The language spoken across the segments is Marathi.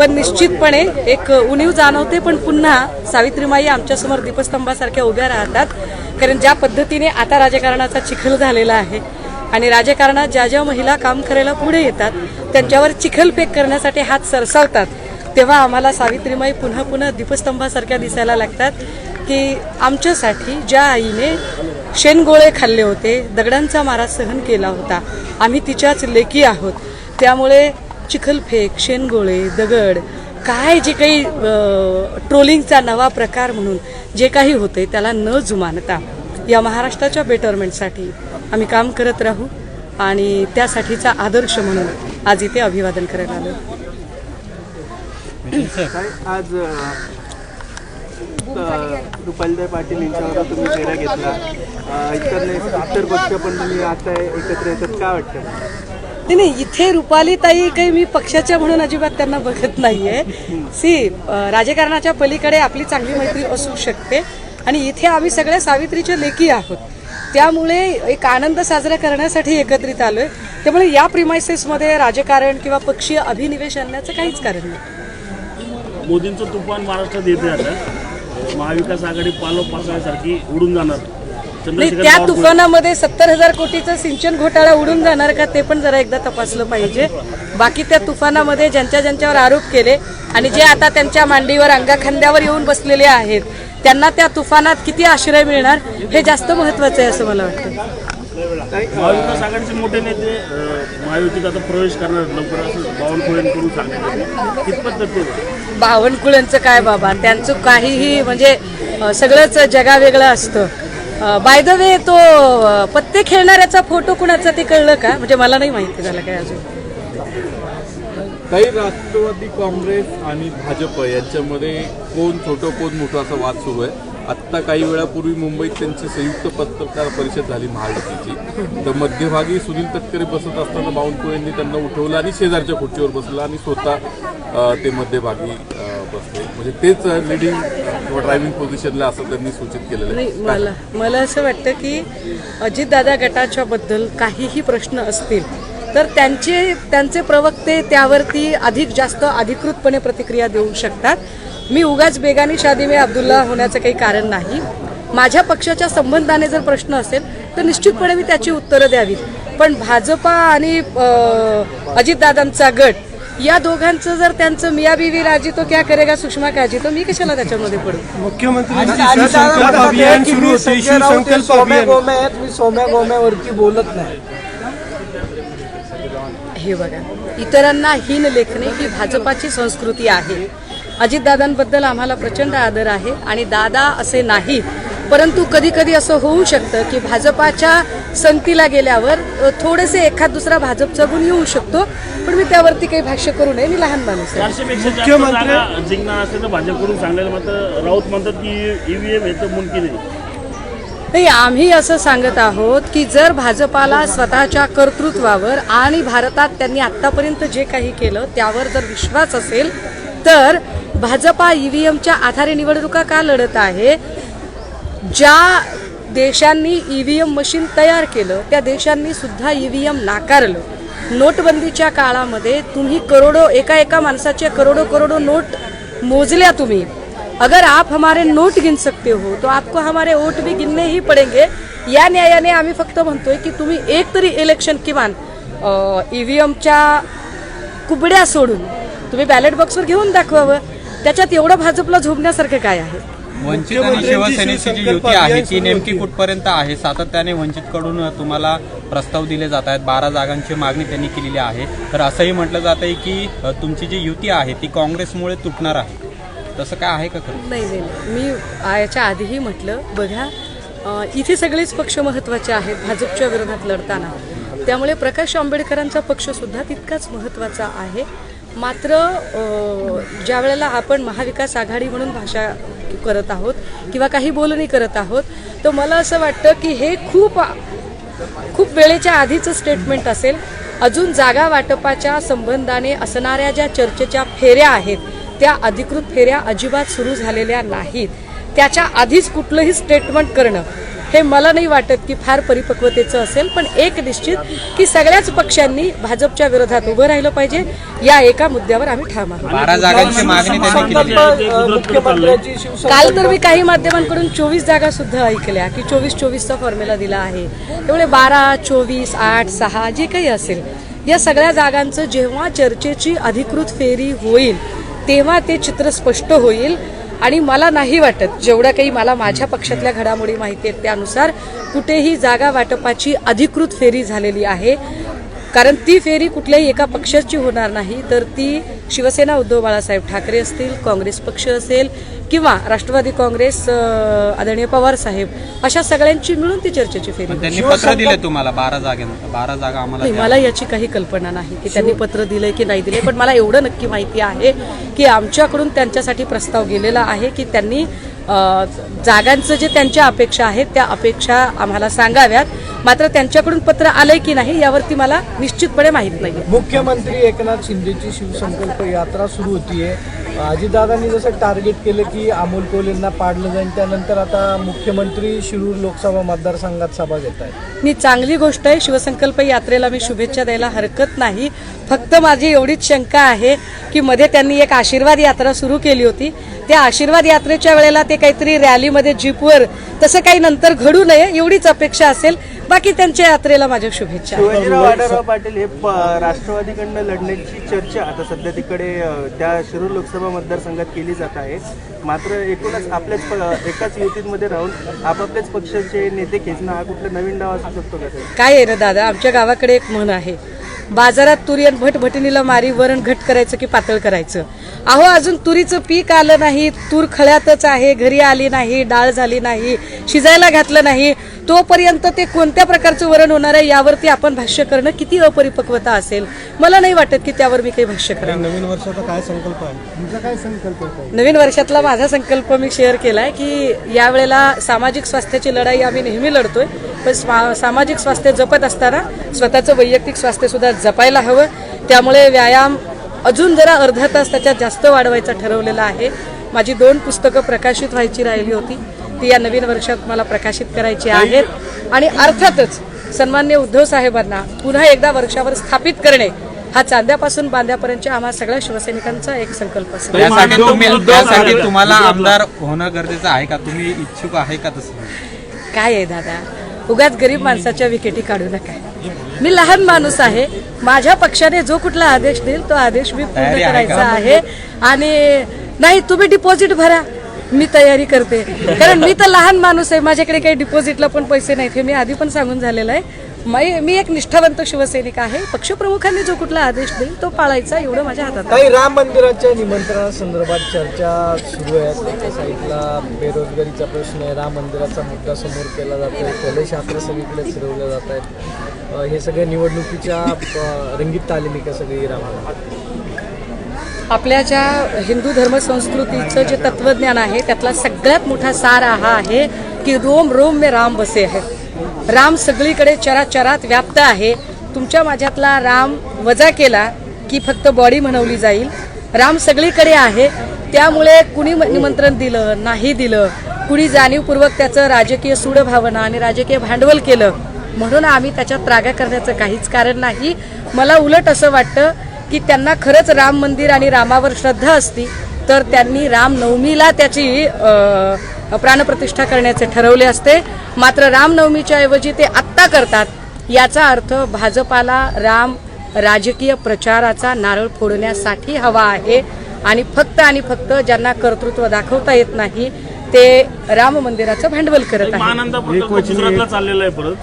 पण निश्चितपणे एक उणीव जाणवते पण पुन्हा सावित्रीमाई आमच्यासमोर दीपस्तंभासारख्या उभ्या राहतात. कारण ज्या पद्धतीने आता राजकारणाचा चिखल झालेला आहे आणि राजकारणात ज्या ज्या महिला काम करायला पुढे येतात त्यांच्यावर चिखलफेक करण्यासाठी हात सरसावतात तेव्हा आम्हाला सावित्रीमाई पुन्हा पुन्हा दीपस्तंभासारख्या दिसायला लागतात की आमच्यासाठी ज्या आईने शेणगोळे खाल्ले होते दगडांचा मारा सहन केला होता आम्ही तिच्याच लेकी आहोत. त्यामुळे चिखलफेक शेणगोळे दगड काय जे काही ट्रोलिंगचा नवा प्रकार म्हणून जे काही होते त्याला न जुमानता या महाराष्ट्राच्या बेटरमेंटसाठी आम्ही काम करत राहू आणि त्यासाठीचा आदर्श म्हणून आज इथे अभिवादन करायला आलो आज रुपालीताई पाटील यांच्यावर तुम्ही फेऱ्या घेतला. अ, इतर नाही इतर पक्ष पण तुम्ही आता एकत्र येतात. काय वाटतं? नाही नाही इथे रुपालीताई काही मी पक्षाच्या म्हणून अजिबात त्यांना बघत नाहीये. सी राजकारणाच्या पलीकडे आपली चांगली मैत्री असू शकते आणि इथे आम्ही सगळ्या सावित्रीच्या लेखी आहोत. त्यामुळे एक आनंद साजरा करण्यासाठी एकत्रित आलोय. त्यामुळे या प्रिमायसेसमध्ये राजकारण किंवा पक्षीय अभिनिवेश आणण्याचं काहीच कारण नाही. मोदींचं तुफान महाराष्ट्रात येते आता. महाविकास आघाडी पालो पावसाळ्यासारखी उडून जाणार. नाही त्या तुफानामध्ये सत्तर हजार कोटीचं सिंचन घोटाळा उडून जाणार का ते पण जरा एकदा तपासलं पाहिजे. बाकी त्या तुफानामध्ये ज्यांच्या ज्यांच्यावर आरोप केले आणि जे आता त्यांच्या मांडीवर अंगाखांद्यावर येऊन बसलेले आहेत त्यांना त्या तुफानात किती आश्रय मिळणार हे जास्त महत्वाचं आहे असं मला वाटतं. महाविकास आघाडीचे मोठे नेते महायुतीत आता प्रवेश करणार लवकर असं बावनकुळेंकडून सांगितलं कितपत काय बाबा? त्यांचं काहीही म्हणजे सगळंच जगावेगळं असतं. बाय द वे तो पत्ते खेळणाऱ्याचा फोटो कुणाचा ते कळलं का? म्हणजे मला नाही माहिती झालं काय अजून. काही राष्ट्रवादी काँग्रेस आणि भाजप यांच्यामध्ये कोण छोटं कोण मोठं असा वाद सुरू आहे. आत्ता काही वेळापूर्वी मुंबईत त्यांची संयुक्त पत्रकार परिषद झाली महायुतीची. तर मध्यभागी सुनील तटकरे बसत असताना बावनकुळेंनी त्यांना उठवलं आणि शेजारच्या खुर्चीवर बसला आणि स्वतः ते मध्यभागी अ, म्हणजे तेच लिडिंग किंवा ड्रायव्हिंग पोझिशनला असं त्यांनी सूचित केलेलं नाही आहे मला मला असं वाटतं की अजितदादा गटाच्या बद्दल काहीही प्रश्न असतील तर त्यांचे त्यांचे प्रवक्ते त्यावरती अधिक जास्त अधिकृतपणे प्रतिक्रिया देऊ शकतात. मी उगाच बेगानी शादी मे अब्दुल्ला होण्याचं काही कारण नाही. माझ्या पक्षाच्या संबंधाने जर प्रश्न असेल तर निश्चितपणे मी त्याची उत्तरं द्यावीत. पण भाजपा आणि अजितदादांचा गट या दोघांचं जर त्यांचं मिया बीवी राजी तो क्या करेगा सुषमा काजी? तो मी कशाला त्याच्यामध्ये पडू? शिवसंकल्प सोम्या अभियान. गोम्या आहेत मी सोम्या गोम्यावरती बोलत नाही. हे बघा इतरांना हीन लेखणे ही भाजपाची संस्कृती आहे. अजितदादांबद्दल आम्हाला प्रचंड आदर आहे आणि दादा असे नाहीत परंतु कधी कधी असं होऊ शकतं की भाजपाच्या संगतीला गेल्यावर थोडेसे एखाद दुसरा भाजपचा गुण येऊ शकतो. पण मी त्यावरती काही भाष्य करू नये. मी लहान माणूस मुख्यमंत्री- जिंकणार असले तर भाजपकडून सांगायला मात्र राऊत म्हणतात की ईव्हीएम हे तर मुमकिन आहे. नाही आम्ही असं सांगत आहोत की जर भाजपाला स्वतःच्या कर्तृत्वावर आणि भारतात त्यांनी आतापर्यंत जे काही केलं त्यावर जर विश्वास असेल तर भाजपा ईव्हीएमच्या आधारे निवडणुका का लढत आहे? ज्या देशांनी ई व्ही एम मशीन तयार केलं त्या देशांनी सुद्धा ईव्हीएम नाकारलं. नोटबंदीच्या काळामध्ये तुम्ही करोडो एका एका माणसाचे करोडो करोडो नोट मोजल्या तुम्ही. अगर आप हमारे नोट गिन सकते हो तो आपको हमारे वोट भी गिनने ही पडेंगे. या न्यायाने आम्ही फक्त म्हणतोय की तुम्ही एक तरी इलेक्शन किमान ई व्ही एमच्या कुबड्या सोडून तुम्ही बॅलेट बॉक्सवर घेऊन दाखवावं. त्याच्यात एवढं भाजपला झोपण्यासारखं काय आहे? वंचित आणि शिवसेनेची जी युती आहे ती नेमकी. कुठपर्यंत आहे? सातत्याने वंचितकडून तुम्हाला प्रस्ताव दिले जात आहेत. बारा जागांची मागणी त्यांनी केलेली आहे. तर असंही म्हटलं जात आहे की तुमची जी युती आहे ती काँग्रेसमुळे तुटणार आहे. तसं काय आहे का खरं? नाही नाही. मी याच्या आधीही म्हटलं बघा इथे सगळेच पक्ष महत्त्वाचे आहेत भाजपच्या विरोधात लढताना. त्यामुळे प्रकाश आंबेडकरांचा पक्षसुद्धा तितकाच महत्त्वाचा आहे. मात्र ज्या वेळेला आपण महाविकास आघाडी म्हणून भाषा करत आहोत किंवा काही बोलणी करत आहोत तर मला असं वाटतं की हे खूप खूप वेळेच्या आधीचं स्टेटमेंट असेल. अजून जागा वाटपाच्या संबंधाने असणाऱ्या ज्या चर्चेच्या फेऱ्या आहेत त्या अधिकृत फेऱ्या अजिबात सुरू झालेल्या नाहीत. त्याच्या आधीच कुठलंही स्टेटमेंट करणं हे मला नाही वाटत की फार परिपक्वतेचं असेल पण एक निश्चित की सगळ्याच पक्षांनी भाजपच्या विरोधात उभं राहिलं पाहिजे या एका मुद्द्यावर आम्ही ठाम आहोत. बारा जागांची मागणी त्यांनी केली. संकल्प अ, मुख्यमंत्र्यांची शिवसेना काल तर मी काही माध्यमांकडून चोवीस जागा सुद्धा ऐकल्या की चोवीस चोवीसचा फॉर्म्युला दिला आहे. त्यामुळे बारा चोवीस आठ सहा जे काही असेल या सगळ्या जागांचं जेव्हा चर्चेची अधिकृत फेरी होईल तेव्हा ते चित्र स्पष्ट होईल. आणि मला नाही वाटत जेवढं काही मला माझ्या पक्षातल्या घडामोडी माहिती आहेत त्यानुसार कुठेही जागा वाटपाची अधिकृत फेरी झालेली आहे. कारण ती फेरी कुठल्याही एका पक्षाची होणार नाही. तर ती शिवसेना उद्धव बाळासाहेब ठाकरे असतील काँग्रेस पक्ष असेल किंवा राष्ट्रवादी काँग्रेस आदरणीय पवार साहेब अशा सगळ्यांची मिळून ती चर्चेची फेरी. त्यांनी पत्र दिले तुम्हाला बारा जागे बारा जागा आम्हाला. मला याची काही कल्पना नाही की त्यांनी पत्र दिलंय की नाही दिले पण मला एवढं नक्की माहिती आहे की आमच्याकडून त्यांच्यासाठी प्रस्ताव गेलेला आहे की त्यांनी जागांचं जे त्यांच्या अपेक्षा आहेत त्या अपेक्षा आम्हाला सांगाव्यात मात्र त्यांच्याकडून पत्र आलंय की नाही यावरती मला निश्चितपणे माहीत नाही मुख्यमंत्री एकनाथ शिंदेची शिवसंकल्प यात्रा सुरू होतीये अजितदादांनी जसं टार्गेट केलं की अमोल कोलेंना पाडलं जाईल त्यानंतर आता मुख्यमंत्री शिरूर लोकसभा मतदारसंघात सभा घेत आहेत. मी चांगली गोष्ट आहे शिवसंकल्प यात्रेला मी शुभेच्छा द्यायला हरकत नाही. फक्त माझी एवढीच शंका आहे की मध्ये त्यांनी एक आशीर्वाद यात्रा सुरू केली होती. त्या आशीर्वाद यात्रेच्या वेळेला ते काहीतरी रॅलीमध्ये जीपवर तसं काही नंतर घडू नये एवढीच अपेक्षा असेल. बाकी त्यांच्या यात्रेला माझ्या शुभेच्छा शिवाजीराव आढळराव पाटील हे प- राष्ट्रवादीकडनं लढण्याची चर्चा आता सध्या तिकडे त्या शिरूर लोकसभा मतदारसंघात केली जात आहे. मात्र एकूणच आपल्याच एकाच युतीमध्ये राहून आपापल्याच पक्षाचे नेते खेचणं हा कुठलं नवीन डाव असू शकतो का काय आहे ना दादा? आमच्या गावाकडे एक म्हण आहे. बाजारात तुरी आणि भट भटणीला मारी वरण घट करायचं की पातळ करायचं? अहो अजून तुरीचं पीक आलं नाही. तूर खळ्यातच आहे घरी आली नाही डाळ झाली नाही शिजायला घातलं नाही. तोपर्यंत ते कोणत्या प्रकारचं वरण होणार आहे यावरती आपण भाष्य करणं किती अपरिपक्वता असेल? मला नाही वाटत की त्यावर मी काही भाष्य करेन नवीन वर्षाचा काय संकल्प आहे? तुमचा काय संकल्प आहे? नवीन वर्षातला माझा संकल्प मी शेअर केलाय की यावेळेला सामाजिक स्वास्थ्याची लढाई आम्ही नेहमी लढतोय. पण स्वा- सामाजिक स्वास्थ्य जपत असताना स्वतःचं वैयक्तिक स्वास्थ्य सुद्धा जपायला हवं. त्यामुळे व्यायाम अजून जरा अर्धा तास त्याच्यात जास्त वाढवायचा ठरवलेला आहे. माझी दोन पुस्तकं प्रकाशित व्हायची राहिली होती. ती या नवीन वर्षात मला प्रकाशित करायची आहेत. आणि अर्थातच सन्मान्य उद्धव साहेबांना पुन्हा एकदा वर्षावर स्थापित करणे हा चांद्यापासून बांद्यापर्यंतच्या आम्हा सगळ्या शिवसैनिकांचा एक संकल्प त्यासाठी तुम्हाला आमदार होणं गरजेचं आहे का? तुम्ही इच्छुक आहे का तसं? काय आहे दादा? उगाच गरीब माणसाच्या विकेटी काढू नका. मी लहान माणूस आहे. माझ्या पक्षाने जो कुठला आदेश देईल तो आदेश मी पूर्ण करायचा? आहे. आणि नाही तुम्ही डिपॉझिट भरा. मी तयारी करते. कारण मी तर लहान माणूस आहे. माझ्याकडे काही डिपॉझिटला पण पैसे नाहीत हे मी आधी पण सांगून झालेलं आहे. मै- मी एक निष्ठावंत शिवसैनिक आहे. पक्षप्रमुखांनी जो कुठला आदेश देईल तो पाळायचा एवढं माझ्या हातात आहे. काही राम मंदिराच्या निमंत्रणासंदर्भात चर्चा सुरू आहेत एका साईडला बेरोजगारीचा प्रश्न आहे. राम मंदिराचा मुद्दा समोर केला जातोय. कलेशास्त्र सगळीकडे फिरवलं जात आहेत. हे सगळ्या निवडणुकीच्या रंगीत तालिमी का सगळी राम आपल्या ज्या हिंदू धर्म संस्कृतीचं जे तत्वज्ञान आहे त्यातला सगळ्यात मोठा सार हा आहे की रोम रोम में राम बसे आहेत राम सगळीकडे चराचरात व्याप्त आहे. तुमच्या माझ्यातला राम वजा केला की फक्त बॉडी म्हणवली जाईल. राम सगळीकडे आहे. त्यामुळे कुणी म- निमंत्रण दिलं नाही दिलं कुणी जाणीवपूर्वक त्याचं राजकीय सूडभावना आणि राजकीय भांडवल केलं म्हणून आम्ही त्याच्यात त्रागा करण्याचं काहीच कारण नाही. मला उलट असं वाटतं की त्यांना खरंच राम मंदिर आणि रामावर श्रद्धा असती तर त्यांनी रामनवमीला त्याची प्राणप्रतिष्ठा करण्याचे ठरवले असते. मात्र रामनवमीच्या ऐवजी ते आत्ता करतात. याचा अर्थ भाजपाला राम राजकीय प्रचाराचा नारळ फोडण्यासाठी हवा आहे. आणि फक्त आणि फक्त ज्यांना कर्तृत्व दाखवता येत नाही ते राम मंदिराचं भांडवल करत आहे चाललेला परत.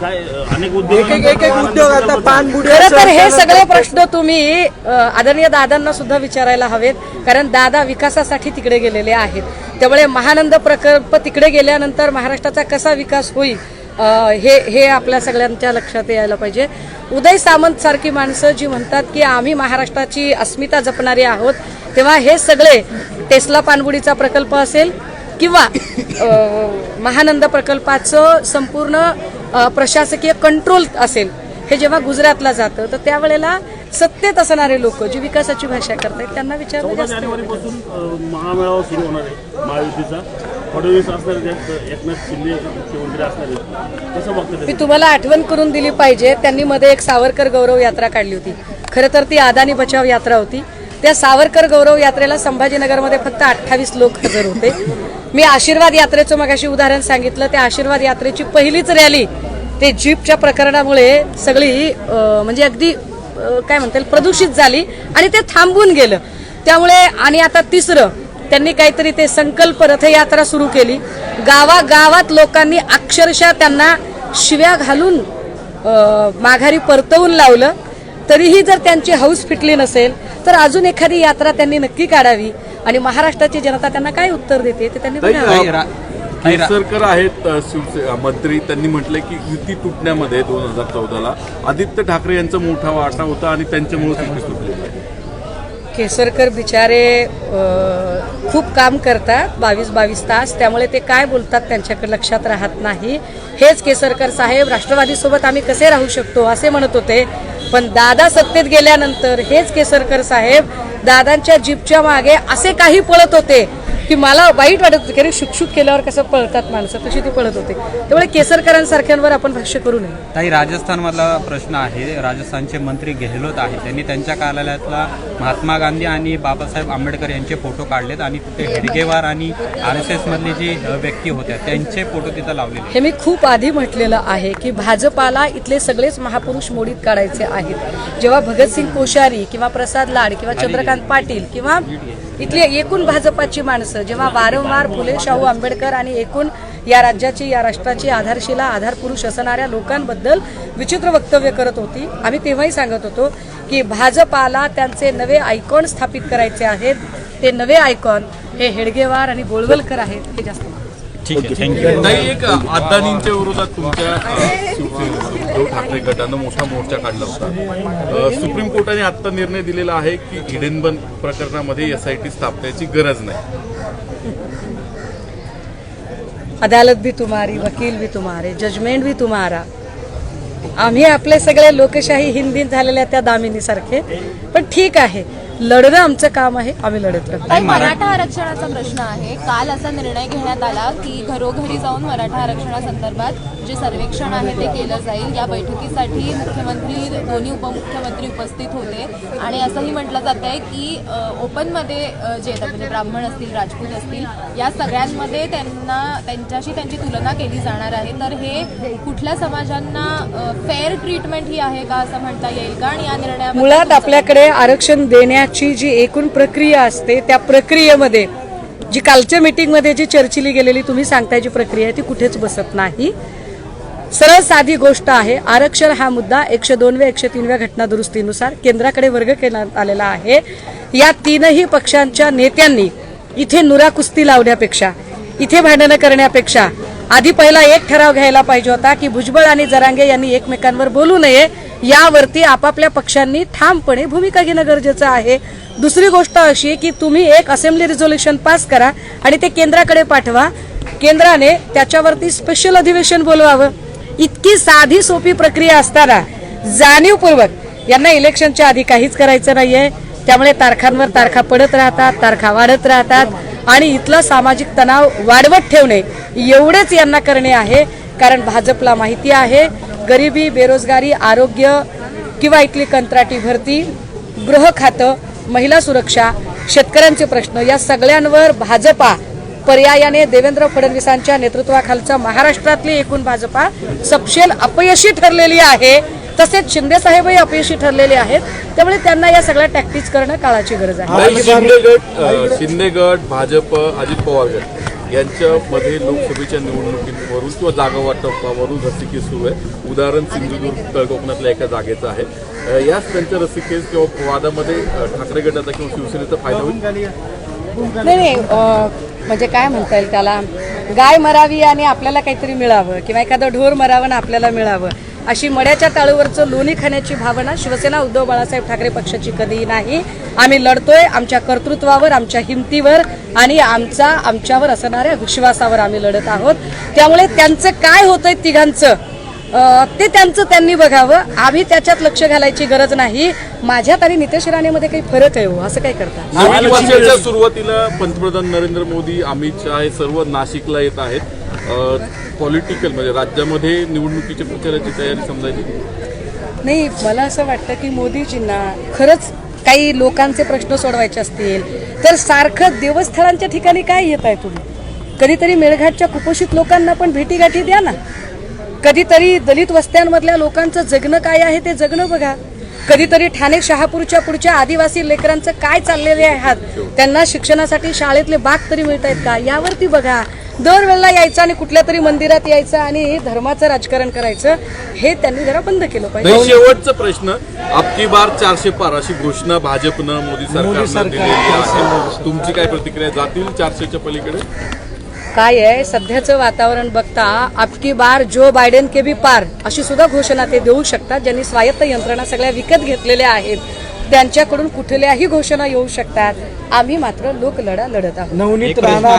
काय अ, अनेक एक एक एक एक उद्योग आता पानबुडी खरं तर हे सगळे प्रश्न तुम्ही अ, आदरणीय दादांना सुद्धा विचारायला हवेत कारण दादा विकासासाठी तिकडे गेलेले आहेत. त्यामुळे महानंद प्रकल्प तिकडे गेल्यानंतर महाराष्ट्राचा कसा विकास होईल अ, हे हे आपल्या सगळ्यांच्या लक्षात यायला पाहिजे. उदय सामंत सारखी माणसं जी म्हणतात की आम्ही महाराष्ट्राची अस्मिता जपणारी आहोत तेव्हा हे सगळे टेस्ला पानबुडीचा प्रकल्प असेल किंवा अ, महानंद प्रकल्पाचं संपूर्ण प्रशासकीय कंट्रोल असेल हे जेव्हा गुजरातला जातं तर त्यावेळेला सत्तेत असणारे लोक जी विकासाची भाषा करतायत त्यांना विचारलं महामेळावा सुरू होणार आहे महायुतीचा. फडणवीस एकनाथ शिंदे मुख्यमंत्री असणार मी तुम्हाला आठवण करून दिली पाहिजे त्यांनी मध्ये एक सावरकर गौरव यात्रा काढली होती. खरं तर ती अदानी बचाव यात्रा होती. त्या सावरकर गौरव यात्रेला संभाजीनगरमध्ये फक्त अठ्ठावीस लोक हजर होते. मी आशीर्वाद यात्रेचं मगाशी उदाहरण सांगितलं. त्या आशीर्वाद यात्रेची पहिलीच रॅली ते जीपच्या प्रकरणामुळे सगळी म्हणजे अगदी काय म्हणता येईल प्रदूषित झाली आणि ते थांबून गेलं. त्यामुळे आणि आता तिसरं त्यांनी काहीतरी ते संकल्प रथयात्रा सुरू केली. गावागावात लोकांनी अक्षरशः त्यांना शिव्या घालून माघारी परतवून लावलं. तरीही जर त्यांची हौस फिटली नसेल तर अजून एखादी यात्रा त्यांनी नक्की काढावी. आणि महाराष्ट्राची जनता त्यांना काय उत्तर देते ते त्यांनी ताई, बघावं. ताई, रा- ताई, रा- केसरकर आहेत अ, शिवसे अ, मंत्री. त्यांनी म्हटलंय की युती तुटण्यामध्ये दोन हजार चौदाला आदित्य ठाकरे यांचा मोठा वाटा होता आणि त्यांच्यामुळे युती तुटलेली आहे केसरकर बिचारे अ, खूप काम करतात बावीस बावीस तास. त्यामुळे ते काय बोलतात त्यांच्याकडे लक्षात राहत नाही. हेच केसरकर साहेब राष्ट्रवादीसोबत आम्ही कसे राहू शकतो असे म्हणत होते. पण दादा सत्तेत गेल्यानंतर हेच केसरकर साहेब दादांच्या जीपच्या मागे असे काही पळत होते. की मला वाईट वाटत होतं की अरे शुकशुक केल्यावर कसं पळतात माणसं? तशी ती पळत होते. त्यामुळे केसरकरांसारख्यांवर आपण भाष्य करू नये. ताई राजस्थानमधला प्रश्न आहे. राजस्थानचे मंत्री गेहलोत आहेत. त्यांनी त्यांच्या कार्यालयातला महात्मा गांधी आणि बाबासाहेब आंबेडकर यांचे फोटो काढलेत आणि तिथे हेडगेवार आणि आर एस एस मधले जी व्यक्ती होत्या त्यांचे फोटो तिथं लावलेले हे मी खूप आधी म्हटलेलं आहे की भाजपाला इथले सगळेच महापुरुष मोडीत काढायचे आहेत. जेव्हा भगतसिंग कोश्यारी किंवा प्रसाद लाड किंवा चंद्रकांत पाटील किंवा इथली एकूण भाजपाची माणसं जेव्हा वारंवार फुले शाहू आंबेडकर आणि एकूण या राज्याची या राष्ट्राची आधारशिला आधार पुरुष असणाऱ्या लोकांबद्दल विचित्र वक्तव्य करत होती. आम्ही तेव्हाही सांगत होतो की भाजपाला त्यांचे नवे आयकॉन स्थापित करायचे आहेत. ते नवे आयकॉन हे हेडगेवार आणि गोळवलकर आहेत हे जास्त ठीक आहे. थँक्यू नाही एक अदानींच्या विरोधात तुमच्या उद्धव ठाकरे गटानं मोठा मोर्चा काढला होता सुप्रीम कोर्टाने आता निर्णय दिलेला आहे की हिडनबन प्रकरणामध्ये एस आय टी स्थापनेची गरज नाही. अदालत भी तुम्हारी वकील भी तुम्हारे जजमेंट भी तुम्हारा. आम्ही आपले सगळे लोकशाही हिंदीत झालेल्या त्या दामिनीसारखे पण ठीक आहे. लढणं आमचं काम आहे आम्ही लढत राहू ताई, मराठा आरक्षणाचा प्रश्न आहे. काल असा निर्णय घेण्यात आला की घरोघरी जाऊन मराठा आरक्षणासंदर्भात जे सर्वेक्षण आहे ते केलं जाईल. या बैठकीसाठी मुख्यमंत्री दोन्ही उपमुख्यमंत्री उपस्थित होते. आणि असंही म्हटलं जात आहे की अ, ओपनमध्ये अ, जे येतात म्हणजे ब्राह्मण असतील राजपूत असतील या सगळ्यांमध्ये त्यांना त्यांच्याशी त्यांची तुलना केली जाणार आहे. तर हे कुठल्या समाजांना फेअर ट्रीटमेंट ही आहे का असं म्हणता येईल का? आणि या निर्णयाबद्दल मुळात तुमचं- आपल्याकडे आरक्षण देण्याची जी एकूण प्रक्रिया असते त्या प्रक्रियेमध्ये जी कालच्या मीटिंगमध्ये जी चर्चिली गेलेली तुम्ही सांगताय जी प्रक्रिया आहे ती कुठेच बसत नाही. सरळ साधी गोष्ट आहे आरक्षण हा मुद्दा एकशे दोनव्या एकशे तीनव्या घटना दुरुस्तीनुसार केंद्राकडे वर्ग करण्यात आलेला आहे. या तीनही पक्षांच्या नेत्यांनी इथे नुरा कुस्ती लावण्यापेक्षा इथे भांडणं करण्यापेक्षा आधी पहिला एक ठराव घ्यायला पाहिजे होता की भुजबळ आणि जरांगे यांनी एकमेकांवर बोलू नये यावरती आपापल्या पक्षांनी ठामपणे भूमिका घेणं गरजेचं आहे. दुसरी गोष्ट अशी की तुम्ही एक असेंब्ली रिझोल्युशन पास करा आणि ते केंद्राकडे पाठवा. केंद्राने त्याच्यावरती स्पेशल अधिवेशन बोलवावं. इतकी साधी सोपी प्रक्रिया असताना जाणीवपूर्वक यांना इलेक्शनच्या आधी काहीच करायचं नाहीये. त्यामुळे तारखांवर तारखा पडत राहतात तारखा वाढत राहतात आणि इथला सामाजिक तणाव वाढवत ठेवणे एवढेच यांना करणे आहे. कारण भाजपला माहिती आहे गरिबी बेरोजगारी आरोग्य किंवा इथली कंत्राटी भरती गृह खातं महिला सुरक्षा शेतकऱ्यांचे प्रश्न या सगळ्यांवर भाजपा पर्यायाने देवेंद्र फडणवीसांच्या नेतृत्वाखालचा महाराष्ट्रातली एकूण भाजपा सपशेल अपयशी ठरलेली आहे. तसेच शिंदे साहेबही अपयशी ठरलेले आहेत. त्यामुळे त्यांना या सगळ्या टॅक्टिक्स करणं काळाची गरज आहे. शिंदे गट भाजप अजित पवार गट. यांच्यामध्ये लोकसभेच्या निवडणुकीवरून किंवा जागा वाटपावरून रस्सीखेच सुरू आहे. उदाहरण सिंधुदुर्ग तळ कोकणातल्या एका जागेचं आहे. याच त्यांच्या रसिकेस किंवा वादामध्ये ठाकरे गटाचा किंवा शिवसेनेचा फायदा होईल? नाही म्हणजे काय म्हणता येईल त्याला? गाय मरावी आणि आपल्याला काहीतरी मिळावं किंवा एखादं ढोर मरावं आणि आपल्याला मिळावं. अशी मड्याच्या ताळूवरचं लोणी खाण्याची भावना शिवसेना उद्धव बाळासाहेब ठाकरे पक्षाची कधीही नाही. आम्ही लढतोय आमच्या कर्तृत्वावर आमच्या हिमतीवर आणि आमचा आमच्यावर असणाऱ्या विश्वासावर आम्ही लढत आहोत. त्यामुळे त्यांचं काय होतंय तिघांचं? ते त्यांचं त्यांनी बघावं. आम्ही त्याच्यात लक्ष घालायची गरज नाही. माझ्यात आणि नितेश राणेमध्ये काही फरक आहे हो. असं काय वर्षाच्या सुरुवातीला पंतप्रधान नरेंद्र मोदी अमित शहा हे सर्व नाशिकला येत आहेत. पॉलिटिकल म्हणजे राज्यामध्ये निवडणुकीच्या प्रचाराची तयारी समजायची? नाही मला असं वाटतं की मोदीजींना खरंच काही लोकांचे प्रश्न सोडवायचे असतील. तर सारखं देवस्थळांच्या ठिकाणी काय येत आहे तुम्ही? कधीतरी मेळघाटच्या कुपोषित लोकांना पण भेटीगाठी द्या ना. कधीतरी दलित वस्त्यांमधल्या लोकांचं जगणं काय आहे ते जगणं बघा. कधीतरी ठाणे शहापूरच्या पुढच्या आदिवासी लेकरांचं काय चाललेले आहात त्यांना शिक्षणासाठी शाळेतले बाग तरी मिळत आहेत का? यावरती बघा. दरवेळेला यायचं आणि कुठल्या तरी मंदिरात यायचं आणि धर्माचं राजकारण करायचं हे त्यांनी जरा बंद केलं पाहिजे. शेवटचा प्रश्न. अबकी बार चारशे पार अशी घोषणा भाजपनं मोदी सरकारनं दिलेली आहे. तुमची काय प्रतिक्रिया जातील चारशेच्या पलीकडे? काय आहे? सध्याचं वातावरण बघता अबकी बार जो बायडेन के बी पार अशी सुद्धा घोषणा ते देऊ शकतात ज्यांनी स्वायत्त यंत्रणा सगळ्या विकत घेतलेल्या आहेत. त्यांच्याकडून कुठल्याही घोषणा येऊ शकतात. आम्ही मात्र लोकलढा लढत आहोत. नवनीत राणा